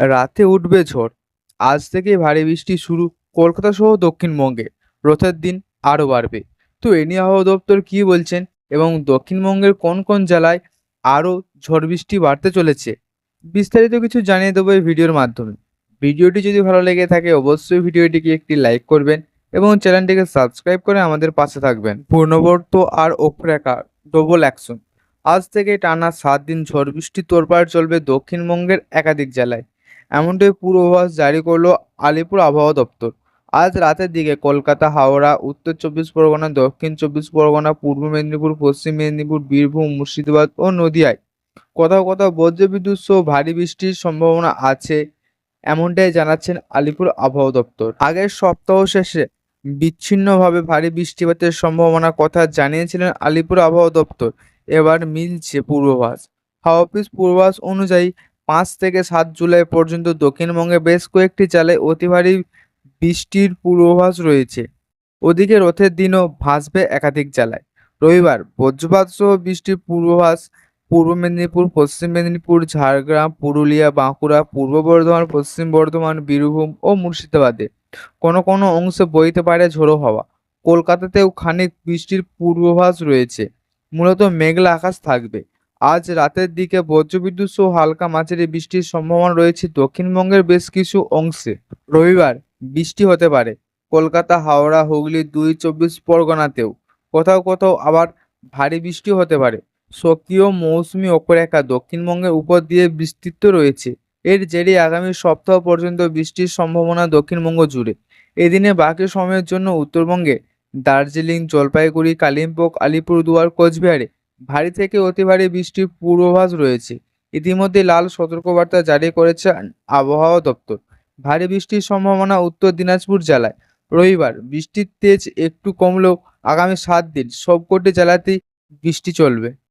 রাতে উঠবে ঝড় আজ থেকে ভারী বৃষ্টি শুরু। কলকাতা সহ দক্ষিণবঙ্গে রথের দিন আরও বাড়বে। তো এ নিয়ে আবহাওয়া দপ্তর কী বলছেন এবং দক্ষিণবঙ্গের কোন কোন জেলায় আরও ঝড় বৃষ্টি বাড়তে চলেছে, বিস্তারিত কিছু জানিয়ে দেবো এই ভিডিওর মাধ্যমে। ভিডিওটি যদি ভালো লেগে থাকে, অবশ্যই ভিডিওটিকে একটি লাইক করবেন এবং চ্যানেলটিকে সাবস্ক্রাইব করে আমাদের পাশে থাকবেন। পূর্ণবর্ত আর অক্ষরেখা ডবল অ্যাকশন আজ থেকে টানা সাত দিন ঝড় বৃষ্টি তোড়পাড় চলবে দক্ষিণবঙ্গের একাধিক জেলায়। এমনটাই পূর্বাভাস জারি করল আলিপুর আবহাওয়া দপ্তর। আজ রাতের দিকে কলকাতা, হাওড়া, উত্তর চব্বিশ পরগনা, দক্ষিণ চব্বিশ পরগনা, পূর্ব মেদিনীপুর, পশ্চিম মেদিনীপুর, বীরভূম, মুর্শিদাবাদ ও নদিয়ায়। কোথাও কোথাও বজ্রবিদ্যুৎ সহ ভারী বৃষ্টির সম্ভাবনা আছে, এমনটাই জানাচ্ছেন আলিপুর আবহাওয়া দপ্তর। আগের সপ্তাহ শেষে বিচ্ছিন্নভাবে ভারী বৃষ্টিপাতের সম্ভাবনার কথা জানিয়েছিলেন আলিপুর আবহাওয়া দপ্তর। এবার মিলছে পূর্বাভাস। হাওয়া অফিস পূর্বাভাস অনুযায়ী পাঁচ থেকে সাত জুলাই পর্যন্ত দক্ষিণবঙ্গে বেশ কয়েকটি জেলায় অতি ভারী বৃষ্টির পূর্বাভাস রয়েছে। ওদিকে রথের দিনও ভাসবে একাধিক জেলায়। রবিবার বজ্রপাত সহ বৃষ্টির পূর্বাভাস পূর্ব মেদিনীপুর, পশ্চিম মেদিনীপুর, ঝাড়গ্রাম, পুরুলিয়া, বাঁকুড়া, পূর্ব বর্ধমান, পশ্চিম বর্ধমান, বীরভূম ও মুর্শিদাবাদে কোনো কোনো অংশে বইতে পারে ঝোড়ো হাওয়া। কলকাতাতেও খানিক বৃষ্টির পূর্বাভাস রয়েছে। মূলত মেঘলা আকাশ থাকবে। আজ রাতের দিকে বজ্রবিদ্যুৎ সহ হালকা মাঝারি বৃষ্টির সম্ভাবনা রয়েছে। দক্ষিণবঙ্গের বেশ কিছু অংশে রবিবার বৃষ্টি হতে পারে। কলকাতা, হাওড়া, হুগলি, দুই, চব্বিশ পরগনাতেও কোথাও কোথাও আবার ভারী বৃষ্টি হতে পারে। সক্রিয় মৌসুমি অপরেখা দক্ষিণবঙ্গের উপর দিয়ে বিস্তৃত রয়েছে। এর জেরে আগামী সপ্তাহ পর্যন্ত বৃষ্টির সম্ভাবনা দক্ষিণবঙ্গ জুড়ে। এদিনে বাকি সময়ের জন্য উত্তরবঙ্গে দার্জিলিং, জলপাইগুড়ি, কালিম্পং, আলিপুরদুয়ার, কোচবিহারে ভারী থেকে অতি ভারী বৃষ্টির পূর্বাভাস রয়েছে। ইতিমধ্যে লাল সতর্কবার্তা জারি করেছে আবহাওয়া দপ্তর। ভারী বৃষ্টির সম্ভাবনা উত্তর দিনাজপুর জেলায়। রবিবার বৃষ্টির তেজ একটু কমলেও আগামী সাত দিন সবকটি জেলাতেই বৃষ্টি চলবে।